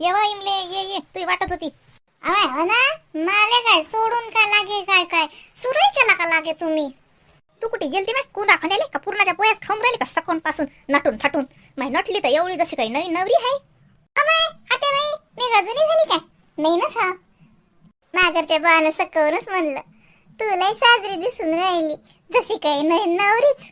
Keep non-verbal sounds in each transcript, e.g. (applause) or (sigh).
येवा इमले ये ये. तुझी वाटत होती. अवाय हो ना? माले काय? सोडून काय लागे काय काय? सुरई केला का लागे तुम्ही? तू कुठे गेलती मग कुंदा खाण्याले का पूर्णाच्या पोयास खाऊन राहिली का सकोनपासून नटून थटून. माय नटली तर एवढी जशी काही नवी नवरी आहे अवाय आता बाई मी गजुनी झाली काय? नाही ना सा मागरच्या बाण सकवूनच म्हणलं तू लय साजरी दिसून राहिली जशी काही नाही नवरीच.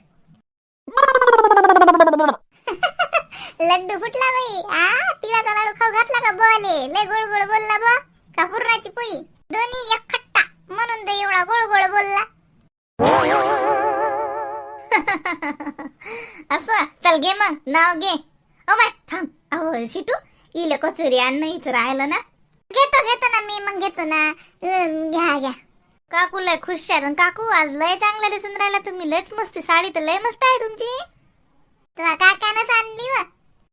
लड्डू फुटला बाई. आ तिळाचा लाडू खाऊ घातला का बोले लय गोड गोड बोलला बा. का पुरणाची पोळी दोन्ही एक खट्टा. म्हणून तर एवढा गोड गोड बोलला. (laughs) असं. चल घे मग. नाव घे. ओ माय थांब. अहो शिटू. इले कचोरी अन्न हिच राहिलं ना. घेतो घेतो ना मी. मग घेतो ना. घ्या घ्या. काकू लय खुश आहेत. आणि काकू आज लय चांगला दिसून राहिला तुम्ही. लयच मस्ती. साडी तर लय मस्त आहे तुमची. तुला काकानंच आणली व?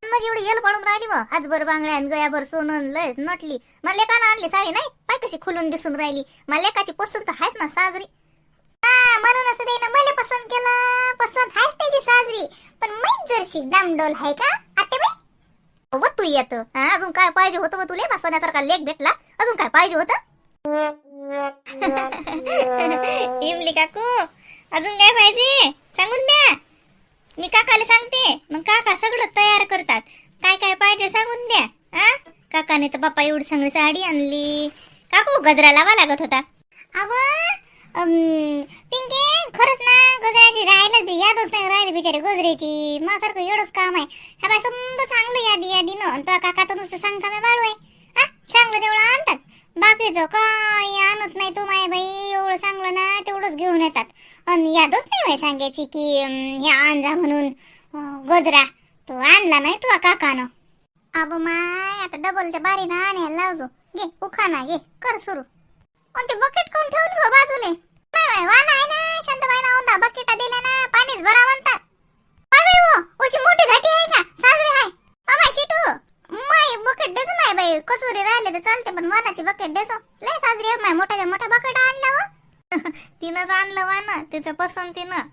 मग एवढी येल पडून राहिली व? हातभर बांगड्या आणि गयाभर सोनं लय नटली. मला लेकानं आणली साडी नाही? पाय कशी खुलून दिसून राहिली. मला लेकाची पसंत आहेच ना साजरी. हा म्हणून असं त्यानं मला पसंत केलं. पसंत आहेच त्याची साजरी. पण माहीत जरशी डामडोल आहे का? आते बाई? व तू येत. अजून काय पाहिजे होतं व तुले? सोन्यासारखा लेख भेटला. अजून काय पाहिजे होतं? (laughs) इमली काकू अजून काय पाहिजे? सांगून द्या. मी काकाला सांगते. मग काका सगळं तयार करतात. काय काय पाहिजे सांगून द्या. आ? काकाने तर बाप्पा एवढी चांगली साडी आणली. काकू गजरा लावा लागत होता. अव पिंके खरंच ना गजराची राहिलं बी यादच नाही राहिली बिचारे गजऱ्याची. माझ्यासारखं एवढंच काम आहे. हा बाय समजा चांगलं यादी यादीनं. आणि तो काका तर नुसतं सांग कामे वाढू आहे. हा चांगलं तेवढं आणतात. बाकीचं काय आणत नाही तो माय बाई. सांगलं चांगलं ना तेवढंच घेऊन येतात. आणि यादच नाही माहिती सांगायची की ह्या हे म्हणून गजरा. तो आणला नाही तुझा काकानं. आबो माय आता डबलच्या बारीनं आणायला लावजो. घे उखाना घे कर सुरू. आणि ते बकेट कोण ठेवलं हो बाजूले? माय माय वान आहे ना शांताबाई ना होता बकेटा दिल्या ना पाणीच भरा म्हणतात. माय बाई हो अशी मोठी घाटी आहे का? साजरी आहे. माय शिटू. माय बकेट देतो माय बाई. कसुरी राहिले तर चालते पण वनाची बकेट देतो लय साजरी आहे माय. मोठ्या मोठ्या बकेट आणल्या हो. (laughs) तिनंच आणलं वा ना तिचं पसंतीनं.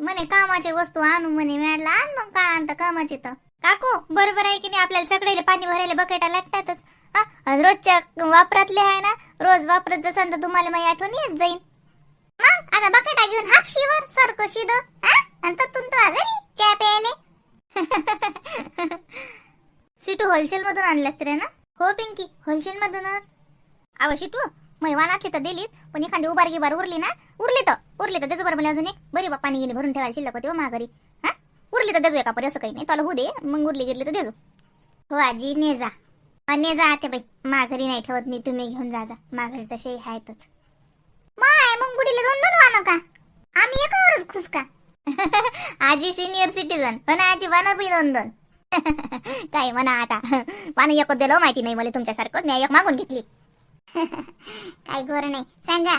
म्हणे कामाची वस्तू आणू म्हणे मॅडला आण मग काय आणतं कामाची तर. काकू बरोबर आहे की नाही? आपल्याला सगळ्याला पाणी भरायला बकेटा लागतातच. रोजच्या वापरातले आहे ना रोज वापरत जसं तर तुम्हाला माझी आठवण येत जाईल मग आता बकेटा घेऊन हापशीवर सारखं शिद आणि तून तो घरी चहा प्यायले. (laughs) सिटू होलसेल मधून आणल्यास रे ना? हो पिंकी होलसेल मधूनच आवा शिटू महिवाना तर दिलीत पण एखादी उभार गिबार उरली ना उरली तर उरली तर त्याचं बरोबर मला अजून एक बरी बा पाणी गेली भरून ठेवायला शिल्लक होती हो माघारी. महागरी हा? उरली तर देजू एका परी असं काही नाही. त्याला होऊ दे. मग उरली गिरली तर देजू. हो आजी ने जा. ने जा आते बाई. माघारी नाही ठेवत मी तुम्ही घेऊन जा जा. माघारी तसे आहेतच. माय मग गुडीला जाऊन दोन वानो का? आम्ही एकावरच खुश का? (laughs) आजी सिनियर सिटीजन पण आजी वाना बी दोन दोन. (laughs) काय म्हणा आता. पाणी एकच दिलं माहिती नाही मला तुमच्यासारखं. मी एक मागून घेतली. काय गोर नाही. सांगा.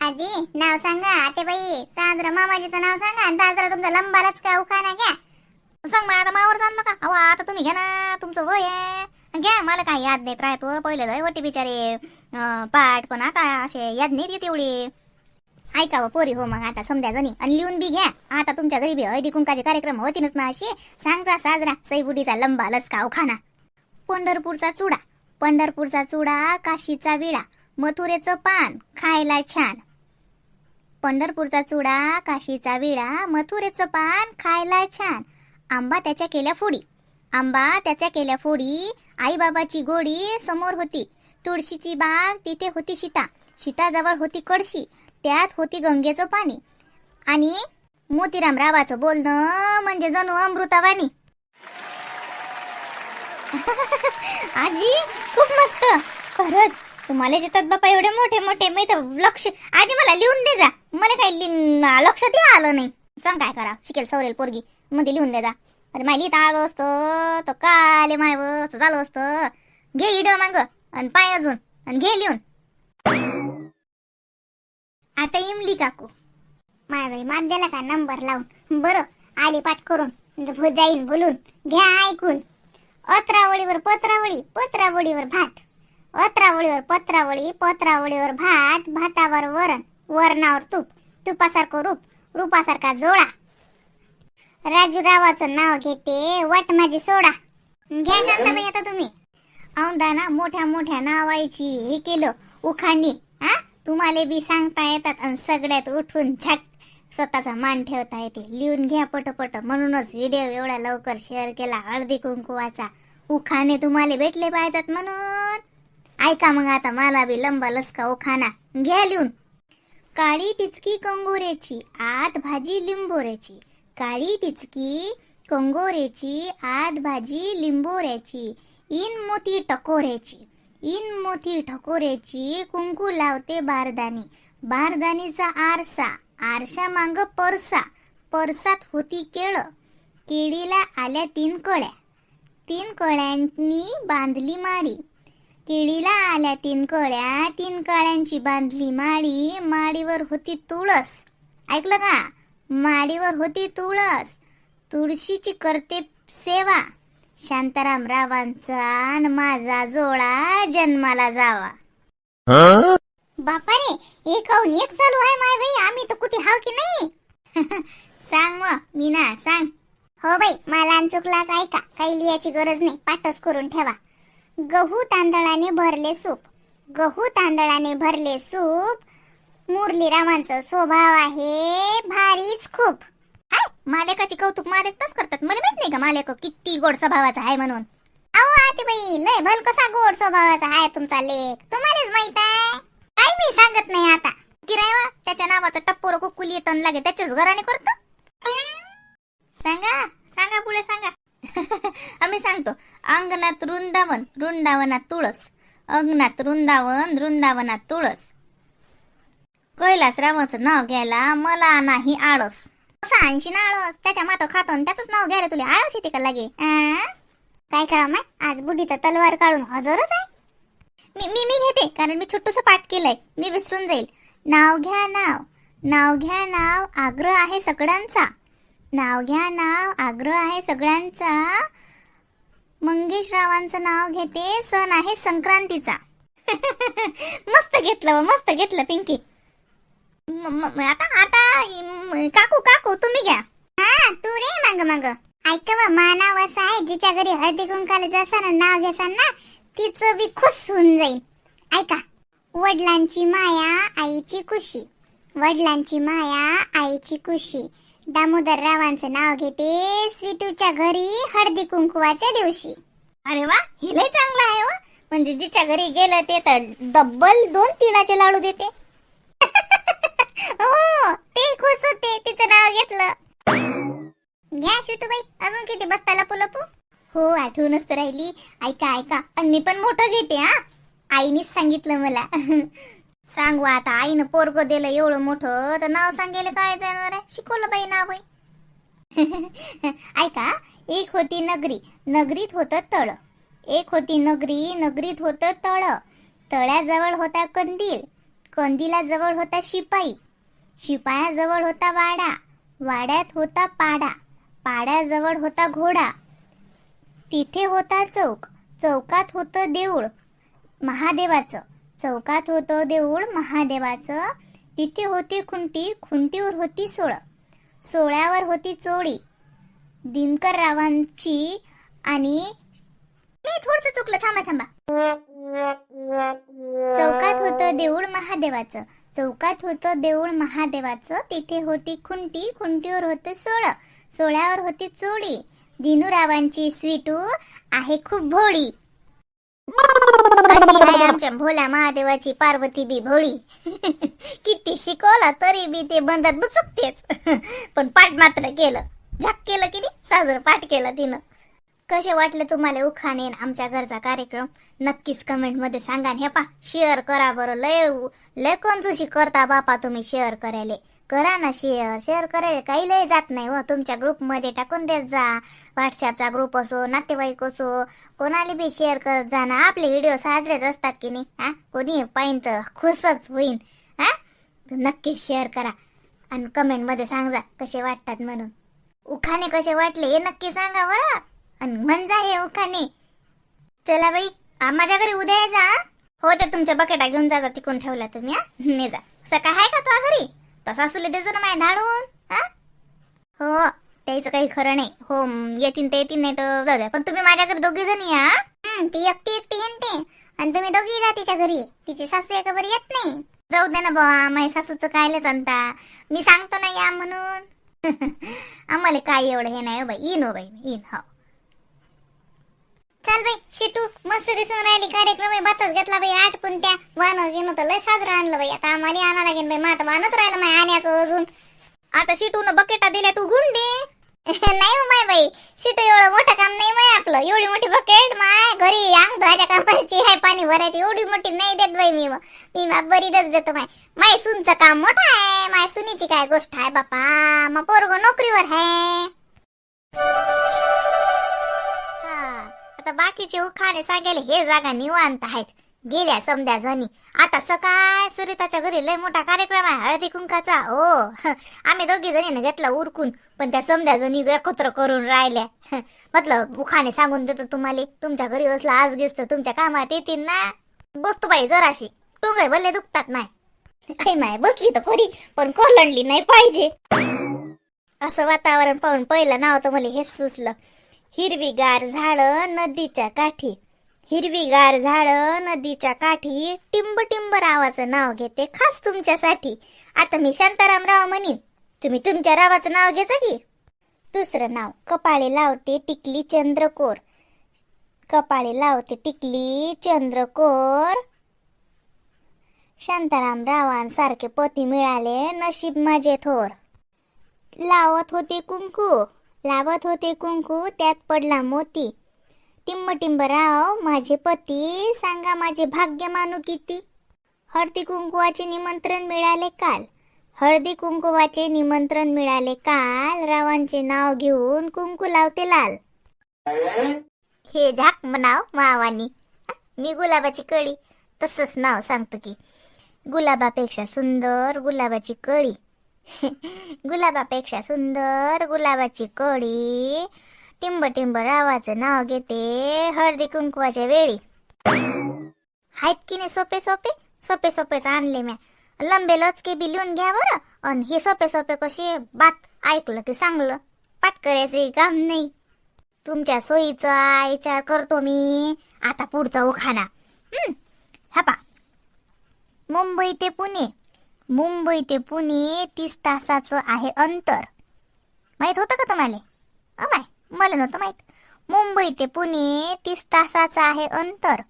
आजी नाव सांगा. आते बाई साजरा मामाजीचं नाव सांगा. आणि साजरा तुमचा लंबालाच का उखाना घ्या. सांग मग आता मावर चाललं का अहो आता तुम्ही घ्या ना. तुमचं वय आहे. घ्या. मला काही याद देत राहतो पहिले लय होते बिचारे. पाठ पण आता असे याद नाही देत एवढी. ऐका व पोरी हो मग आता समजा जणी. आणि लिहून बी घ्या. आता तुमच्या घरी बी हळदी कुंकाचे कार्यक्रम होतीनच ना असे. सांगता साजरा. सईबुडीचा लंबा लचका उखाना पंढरपूरचा चुडा. पंढरपूरचा चुडा काशीचा विडा मथुरेचं पान खायला छान. पंढरपूरचा चुडा काशीचा विडा मथुरेचं पान खायला छान. आंबा त्याच्या केल्या फोडी. आंबा त्याच्या केल्या फोडी. आईबाबाची गोडी समोर होती. तुळशीची बाग तिथे होती सीता. शिताजवळ होती कळशी. त्यात होती गंगेचं पाणी. आणि मोतीराम रावाचं बोलणं म्हणजे जणू अमृतावाणी (laughs) आजी खूप मस्त. खरंच तुम्हाला येतात बापा एवढे मोठे मोठे मी तर लक्ष आजी मला लिहून दे जा. मला काही लिन- लक्षात आलं नाही. सांग काय करा शिकेल सवरेल पोरगी. मध्ये लिहून दे जा. अरे माय लिहिता आलो असतं तर काले माय असं झालं असतं. घे इडो मांग आणि पाय अजून आणि घे लिहून. आता इमली काकू. माय बाई मान दिला का नंबर लावून? बरं आली पाठ करून. म्हणजे जाईल जाईन बोलून. घ्या ऐकून. अत्रावळीवर पत्रावळी पत्रावळीवर भात. अत्रावळीवर पत्रावळी पत्रावळीवर भात भातावर वरण वरणावर तूप तुपासारखं रूप रूपासारखा जोडा राजू रावाचं नाव घेते वाट माझी सोडा. घ्या शांताबाई आता तुम्ही. औंदा ना मोठ्या मोठ्या नावायची हे केलं उखाणी. हा? तुम्हाला बी सांगता येतात आणि सगळ्यात उठून झक. स्वतःचा मान ठेवता येते. लिहून घ्या पटपट. म्हणूनच व्हिडिओ एवढा लवकर शेअर केला. हळदी कुंकुवाचा उखाणे तुम्हाला भेटले पाहिजेत म्हणून. ऐका मग आता मला बी लंबा लसका उखाणा. घ्या लिहून. काळी टिचकी कंगोरेची आत भाजी लिंबोऱ्याची. काळी टिचकी कंगोरेची आत भाजी लिंबोऱ्याची. इन मोठी टकोऱ्याची इन मोठी ठकोऱ्याची कुंकू लावते बारदानी. बारदानीचा आरसा. आरशा मांग परसा. परसात होती केळ. केळीला आल्या तीन कळ्या. तीन कळ्यांनी बांधली माडी. केळीला आल्या तीन कळ्या. तीन कळ्यांची बांधली माडी. माडीवर होती तुळस. ऐकलं का? माडीवर होती तुळस. तुळशीची करते सेवा. शांताराम रावांचा माझा जोळा जन्माला जावा. एक काहून एक चालू आहे माय बाई. आम्ही तर कुठे हाव की नाही? (laughs) सांग मग मीना सांग. हो बाई मला चुकलाच ऐका. काही लिहायची गरज नाही. पाठच करून ठेवा. गहू तांदळाने भरले सूप. गहू तांदळाने भरले सूप. मुरलीरामांचा स्वभाव आहे भारीच खूप. हाय मालेकाची कौतुक मालेकच करतात. मला माहीत नाही का मालेक किती गोड स्वभावाचा आहे म्हणून? अहो आते बाई लय भल कसा गोड स्वभावाचा आहे तुमचा लेख. तुम्हालाच माहीत आहे? काही मी सांगत नाही आता. किरायवा हो, त्याच्या नावाचं टप्पोर कुकुली येतं आणि लागे त्याच्याच घराने करतो. सांगा सांगा पुढे सांगा. (laughs) आम्ही सांगतो अंगणात वृंदावन वृंदावनात तुळस. अंगणात वृंदावन वृंदावनात तुळस. कैलास रावाचं नाव घ्यायला मला नाही आळस. कसा ऐंशी ना आळस. त्याच्या मात खातो त्याच नाव घ्यायला तुला आळस येते का लागे? आ? काय करा मग आज बुढी तर तलवार काढून हजरच आहे. मी मी मी घेते कारण मी छोटस पाठ केलंय. मी विसरून जाईल. नाव घ्या नाव. नाव घ्या नाव आग्रह आहे सगळ्यांचा. नाव घ्या नाव आग्रह आहे सगळ्यांचा. मंगेश रावांचं नाव घेते सण आहे संक्रांतीचा. (laughs) मस्त घेतलं मस्त घेतलं पिंकी. आता आता काकू काकू तुम्ही घ्या. हा तू रे मांग मांग. ऐक व मानाव असं आहे जिच्या घरी हळदी कुंकाला जसा नाव घेसान ना तिचं बी खुश होऊन जाईल. ऐका वडिलांची माया आईची खुशी. वडिलांची माया आईची खुशी. दामोदर रावांचं नाव घेते स्वीटूच्या घरी हळदी कुंकुवाच्या दिवशी. अरे वा हे लय चांगलं आहे वा. म्हणजे जिच्या घरी गेलं ते तर डब्बल दोन तिळाचे लाडू देते. (laughs) हो ते खुश होते. तिचं नाव घेतलं घ्या शिटूबाई अजून किती बसता लपू लपू हो आठवूनच तर राहिली. ऐका ऐका. आणि मी पण मोठं घेते हा. आईनीच सांगितलं मला. (laughs) सांगू आता आईनं पोरगो दिलं एवढं मोठं तर नाव सांगायला काय जाणार आहे? शिकवलं बाई नाव आहे. (laughs) ऐका एक होती नगरी. नगरीत होतं तळ. एक होती नगरी नगरीत होतं तळ. तळ्याजवळ होता कंदील. कंदिलाजवळ होता शिपाई. शिपायाजवळ होता वाडा. वाड्यात होता पाडा. पाड्याजवळ होता घोडा. तिथे होता चौक. चौकात होतं देऊळ. महादेवाचं. चौकात होतं देऊळ महादेवाचं. तिथे होती खुंटी खुंटीवर होती सोळ. सोळ्यावर होती चोळी. दिनकर रावांची आणि नाही थोडस चुकलं. थांबा थांबा. चौकात होतं देऊळ महादेवाचं. चौकात होतं देऊळ महादेवाचं. तिथे होती खुंटी खुंटीवर होतं सोळ. सोळ्यावर होती चोळी. दिनूरावांची स्वीटू आहे खूप भोळी. आमच्या भोल्या महादेवाची पार्वती बी भोळी. किती शिकवला तरी बी ते बंदात बुचकतेच. पण पाठ मात्र केलं. झाक केलं की नाही? साजर पाठ केलं तिनं. कसे वाटले तुम्हाला उखाणे आमच्या घरचा कार्यक्रम? नक्कीच कमेंटमध्ये सांगा हे पा शेअर करा बरं. लय लय कंजूशी करता बापा तुम्ही शेअर करायले. करा ना शेअर शेअर करायला काही लय जात नाही हो. तुमच्या ग्रुपमध्ये टाकून देत जा. व्हॉट्सअपचा ग्रुप असो नातेवाईक असो कोणाला बी शेअर करत जा ना. आपले व्हिडिओ साजरेच असतात की नाही? हा? कोणी पाहिन तर खुशच होईन. हा? नक्कीच शेअर करा. आणि कमेंटमध्ये सांगा कसे वाटतात म्हणून. उखाने कसे वाटले हे नक्की सांगा बरं. आणि म्हणजे हे उखाणे. चला बाई माझ्या घरी उद्या ये जा हो. तर तुमच्या बकेटा घेऊन जा जा तिकून ठेवला तुम्ही हा. (laughs) ने जा सकाळ आहे का तो घरी? तसा सुले देजो ना माय धाडून हा? हो त्याचं काही खरं नाही. हो येतीन ते येतीन नाही तर जाऊ द्या. पण तुम्ही माझ्या घरी दोघी जणी या हं, ती एकटी एकटी आहे आणि तुम्ही दोघी जा तिच्या घरी. तिची सासू एका बरी येत नाही. जाऊ दे ना बाबा माझ्या सासूचं कायले सांगता मी सांगतो ना या म्हणून. (laughs) आम्हाला काय एवढं हे नाही हो बाई. येईन हो बाई येईन हो. चल बाई शिटू. मस्त दिसून राहिली. कार्यक्रम आहे बातच घेतला बाई आठ त्या वाहन घेणं तर लय साजरं आणलं बाई. आता आम्हाला आणा लागेल बाई मात वाहनच राहिलं माय आण्याचं अजून. आता शिटून बकेटा दिल्या तू गुंडे. (laughs) नाही हो माय बाई शिटू एवढं मोठं काम नाही माय आपलं. एवढी मोठी बकेट माय घरी अंग धुवायच्या कामाची आहे पाणी भरायची. एवढी मोठी नाही देत बाई मी. मग. मी बरीच देतो माय. माय सुनचं काम मोठं आहे माय सुनीची काय गोष्ट आहे बापा. मग पोरग नोकरीवर आहे. आता बाकीचे उखाणे सांगायला हे जागा निवांत आहेत. गेल्या समद्या जणी. आता सकाळ सुरिताच्या घरी लय मोठा कार्यक्रम आहे हळदी कुंकाचा. हो. आम्ही दोघी जणीनं घेतला उरकून पण त्या समद्या जणी एकत्र करून राहिल्या. म्हटलं उखाणे सांगून देतो तुम्हाला तुमच्या घरी बसला आज गेस्त तुमच्या कामात येतील ना? बसतो बाई जराशी. टोंगे भले दुखतात नाही काही माय बसली तर खरी पण कोलंडली नाही पाहिजे. असं वातावरण पाहून पहिलं नाव तर मला हेच सुचलं. हिरवीगार झाड नदीच्या काठी. हिरवीगार झाड नदीच्या काठी. टिंब टिंब रावाचं नाव घेते खास तुमच्यासाठी. आता मी शांतारामराव म्हणीन. तुम्ही तुमच्या रावाचं नाव घेता की? दुसरं नाव. कपाळे लावते टिकली चंद्रकोर. कपाळे लावते टिकली चंद्रकोर. शांताराम रावांसारखे पती मिळाले नशीब माझे थोर. लावत होते कुंकू. लावत होते कुंकू त्यात पडला मोती. टिंबटिंबराव राव माझे पती सांगा माझे भाग्य मानू किती? हळदी कुंकुवाचे निमंत्रण मिळाले काल. हळदी कुंकुवाचे निमंत्रण मिळाले काल. रावांचे नाव घेऊन कुंकू लावते लाल. हे झाक नाव मावानी. मी गुलाबाची कळी. तसंच नाव सांगतो की. गुलाबापेक्षा सुंदर गुलाबाची कळी. (laughs) गुलाबापेक्षा सुंदर गुलाबाची कोळी टिंब टिंब रावाचं नाव घेते हळदी कुंकवाच्या वेळी. आहेत की नाही सोपे सोपे? सोपे सोपेच आणले म्या. लंबे लचके बी लिहून घ्या बरं. आणि हे सोपे सोपे कसे बात ऐकलं की चांगलं पाठ करायचं काम नाही. तुमच्या सोयीचा विचार करतो मी. आता पुढचा उखाणा. हम्म हा पा. मुंबई ते पुणे. मुंबई ते पुणे तीस तासाचं आहे अंतर. माहीत होतं का तुम्हाला? अमाय मला नव्हतं माहीत. मुंबई ते पुणे तीस तासाचं आहे अंतर.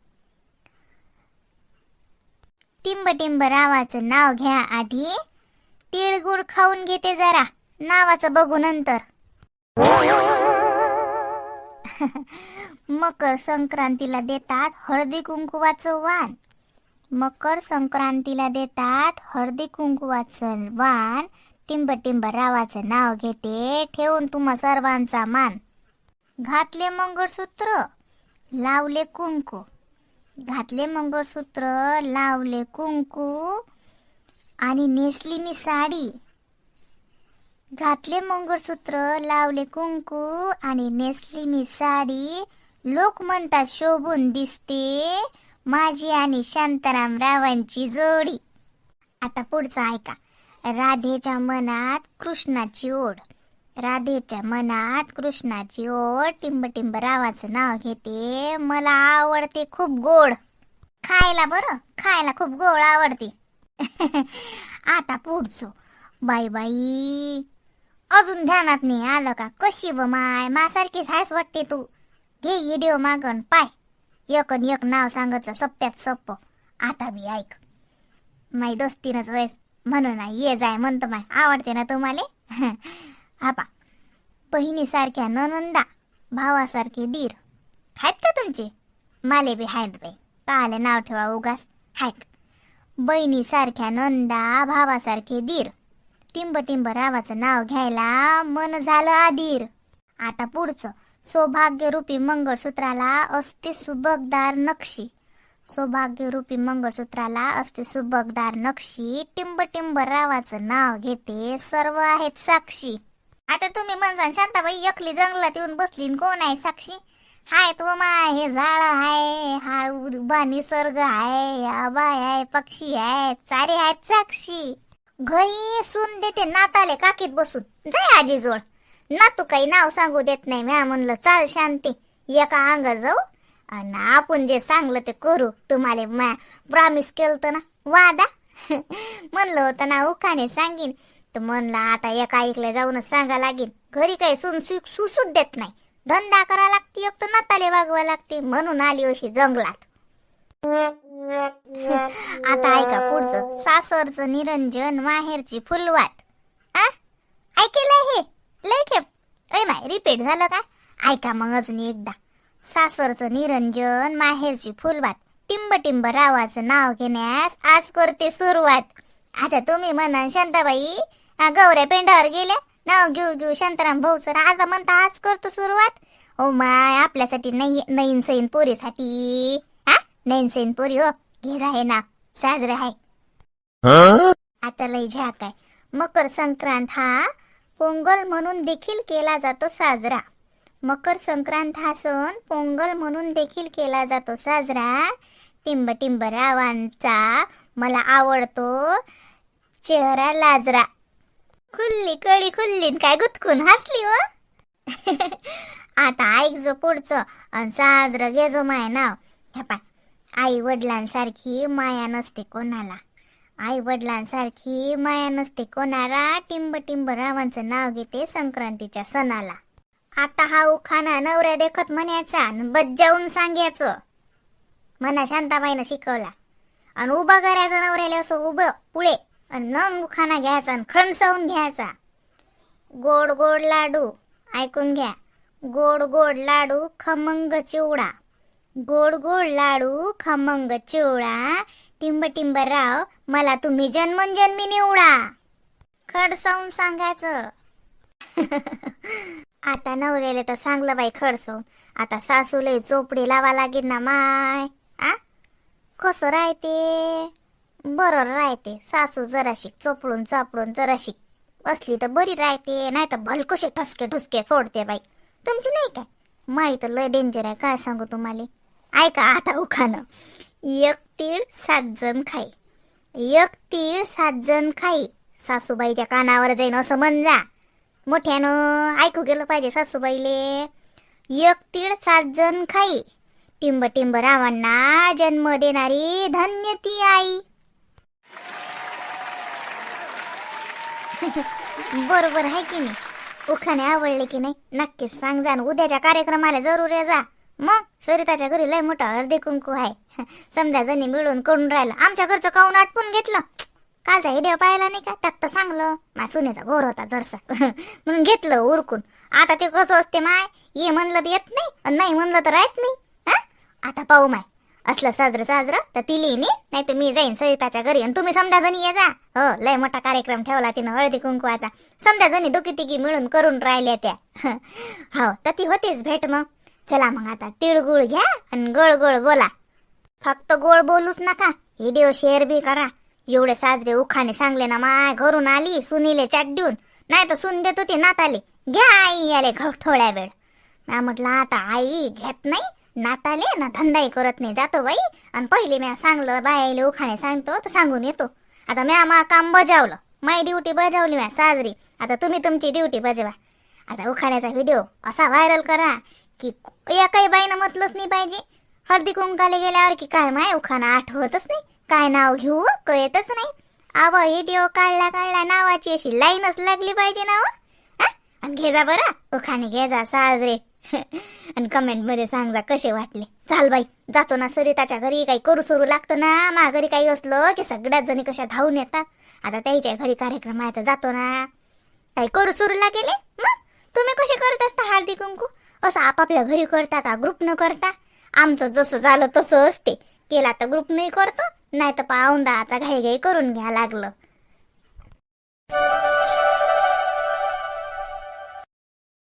टिंब टिंब रावाचं नाव घ्या आधी. तिळगुळ खाऊन घेते जरा. नावाचं बघू नंतर. (laughs) मकर संक्रांतीला देतात हळदी कुंकुवाचं वाण मकर संक्रांतीला देतात हळदी कुंकवाचं वाण. टिंब टिंब रावाचं नाव घेते. ठेवून तुम्हा सर्वांचा मान. घातले मंगळसूत्र लावले कुंकू. घातले मंगळसूत्र लावले कुंकू. आणि नेसली मी साडी. घातले मंगळसूत्र लावले कुंकू. आणि नेसली मी साडी. लोक म्हणतात शोभून दिसते. माझी आणि शांताराम रावांची जोडी. आता पुढचं ऐका. राधेच्या मनात कृष्णाची ओढ. राधेच्या मनात कृष्णाची ओढ. टिंब टिंब रावाचं नाव घेते. मला आवडते खूप गोड. खायला बरं. खायला खूप गोड आवडते. (laughs) आता पुढचं. बाई बाई. अजून ध्यानात नाही आलं का? कशी ब माय? मासारखीच हायस वाटते तू. घे व्हिडिओ मागन पाय. एक न एक नाव सांगितलं सप्प्यात सप्प आता बी ऐक. माई दोस्तीनच वयस म्हणून नाही ये जाय म्हणतो माय. आवडते ना तुम्हाला? (laughs) आपा. बहिणीसारख्या ननंदा भावासारखे दीर. आहेत का तुमचे? माले बी आहेत बाई. काले नाव ठेवा उगास आहेत. बहिणीसारख्या नंदा भावासारखे दीर. टिंब टिंब रावाचं नाव घ्यायला मन झालं आधीर. आता पुढचं. सौभाग्यरूपी मंगळसूत्राला असते सुबकदार नक्षी. सौभाग्यरूपी मंगळसूत्राला असते सुबकदार नक्षी. टिंब टिंब रावाचं नाव घेते सर्व आहेत साक्षी. आता तुम्ही म्हणसान शांताबाई एकली जंगलात येऊन बसली कोण आहे साक्षी? हाय तो माय हे झाड आहे हा उभा निसर्ग आहे आबाय आहे पक्षी आहे सारे आहेत साक्षी. घरी सून देते नाताले काकीत बसून. जाय आजीजोळ ना तू काही नाव सांगू देत नाही म्या म्हणलं चाल शांती. एका अंगा जाऊ आणि आपण जे सांगलं ते करू. तुम्हाला प्रॉमिस केलं ना वादा. (laughs) म्हणलं होतं ना उखाने सांगीन. तर म्हणलं आता एका ऐकल्या जाऊनच सांगा लागेल घरी काही सुन सुसूच देत नाही. धंदा करा लागते एक तर नाताले वागवा लागते. म्हणून आली अशी जंगलात. (laughs) आता ऐका पुढचं. सासरचं निरंजन माहेरची फुलवात. आ? ऐकेलं हे? लय खेप. ऐ माय रिपीट झालं का? ऐका मग अजून एकदा. सासरचं निरंजन माहेरची फुलवात. टिंब टिंब रावाचं नाव घेण्यास आज करते सुरुवात. आता तुम्ही म्हणा शांताबाई गौऱ्या पेंडावर गेल्या? नाव घेऊ घेऊ शांताराम भाऊचं आता म्हणता आज करतो सुरुवात? ओ माय आपल्यासाठी नाही नईन सैन पोरीसाठी. हा नईन सैन पोरी हो घे आहे ना साजरं आहे. आता लय झाक आहे. मकर संक्रांत हा पोंगल म्हणून देखील केला जातो साजरा. मकर संक्रांत हा सण पोंगल म्हणून देखील केला जातो साजरा. टिंब टिंब रावांचा मला आवडतो चेहरा लाजरा. खुल्ली कळी खुल्ली काय गुतकून हसली हो. (laughs) आता ऐक जो पुढचं आणि साजरं घे जो माय नाव ह्या पाय. आई वडिलांसारखी माया नसते कोणाला. आई वडिलांसारखी माया नसते कोणाला. टिंब टिंब रावांचं नाव घेते संक्रांतीच्या सणाला. आता हा उखाणा नवऱ्या देखत म्हणायचा आणि बज्जावून सांगायचं. म्हणा शांताबाईनं शिकवला. आणि उभं करायचं नवऱ्याला असं उभं पुळे आणि नंग उखाणा घ्यायचा आणि खणसवून घ्यायचा. गोड गोड लाडू ऐकून घ्या. गोड गोड लाडू खमंग चिवडा. गोड गोड लाडू खमंग चिवडा. टिंब टिंब राव मला तुम्ही जन्मन जन्मी निवडा खडसावून सांगायचं. (laughs) आता नवऱ्याला तर सांगलं बाई खडसवून आता सासूले चोपडी लावा लागेल ना माय. आ? कसं राहते? बरं राहते. सासू जराशी चोपडून चापडून जराशी असली तर बरी राहते नाही तर भलकोशे ठसके ठुसके फोडते बाई. तुमची नाही काय? माहीत लय डेंजर आहे. काय सांगू तुम्हाला? ऐका आता उखानं एक तीळ सात जण खाई. एक तीळ सात जण खाई. सासूबाईच्या कानावर जाईन असं म्हण जा. मोठ्यानं ऐकू गेलं पाहिजे सासूबाईले. एक तीळ सात जण खाई. टिंब टिंब रावांना जन्म देणारी धन्य ती आई. बरोबर आहे की नाही? उखाणे आवडले की नाही? नक्कीच सांग जा उद्याच्या कार्यक्रमाला जरूर ये जा. मग? सरिताच्या घरी लय मोठा हळदी कुंकू आहे. समजा जणी मिळून करून राहिलं आमच्या घरचं काऊन आटपून घेतलं? कालचा हिडिओ पाहिला नाही का? त्यात तर सांगलं मा सुनेचा घोर होता जरसा. म्हणून घेतलं उरकून. आता ते कसं असते माय? ये म्हणलं तर येत नाही नाही म्हणलं तर राहत नाही. हा? आता पाहू माय. असलं साजरं साजरं तर ती लिहिणी नाही तर मी जाईन सरिताच्या घरी आणि तुम्ही समजा जणी ये जा. हो लय मोठा कार्यक्रम ठेवला तिनं हळदी कुंकवाचा. समजा जणी दुखी तिघी मिळून करून राहिल्या त्या. हो तर ती होतीच भेट मग. चला मग आता तिळगुळ घ्या आणि गोळ गोळ बोला. फक्त गोळ बोलूच नका व्हिडिओ शेअर बी करा. एवढे साजरे उखाणे सांगले ना माय घरून आली सुनीले चाट देऊन. नाही तर सुन देत होती नाताले. घ्या आई याले घ थोड्या वेळ. म्या म्हटलं आता आई घेत नाही नाताले ना धंदाही करत नाही जातो बाई. आणि पहिले म्या सांगलं बायाले उखाणे सांगतो तर सांगून येतो. आता म्या मा काम बजावलं. माय ड्युटी बजावली म्या साजरी. आता तुम्ही तुमची ड्युटी बजवा. आता उखाण्याचा व्हिडिओ असा व्हायरल करा. की या काही बाईनं म्हटलंच नाही पाहिजे. हळदी कुंकाले गेल्यावर की काय माय उखाना आठवतच नाही. काय नाव घेऊ कळतच नाही. आव व्हिडिओ काढला काढला नावाची अशी लाईनच लागली पाहिजे नाव आणि घे जा बरं उखाने घे जा साजरे (laughs) आणि कमेंटमध्ये सांग जा कसे वाटले. चाल बाई जातो ना सरिताच्या घरी काही करू सुरू लागतं ना. मा घरी काही असलं की सगळ्याच जणी कशा धावून येतात. आता त्याच्या घरी कार्यक्रम आहे तर जातो ना. काही करू सुरू लागेल? मग तुम्ही कसे करत असता हळदी कुंकू असं आपापल्या घरी करता का? ग्रुप न करता? आमचं जसं झालं तसं असते. केला तर ग्रुप नाही करतो नाही तर पाहुंदा आता घाई घाई करून घ्या लागलं.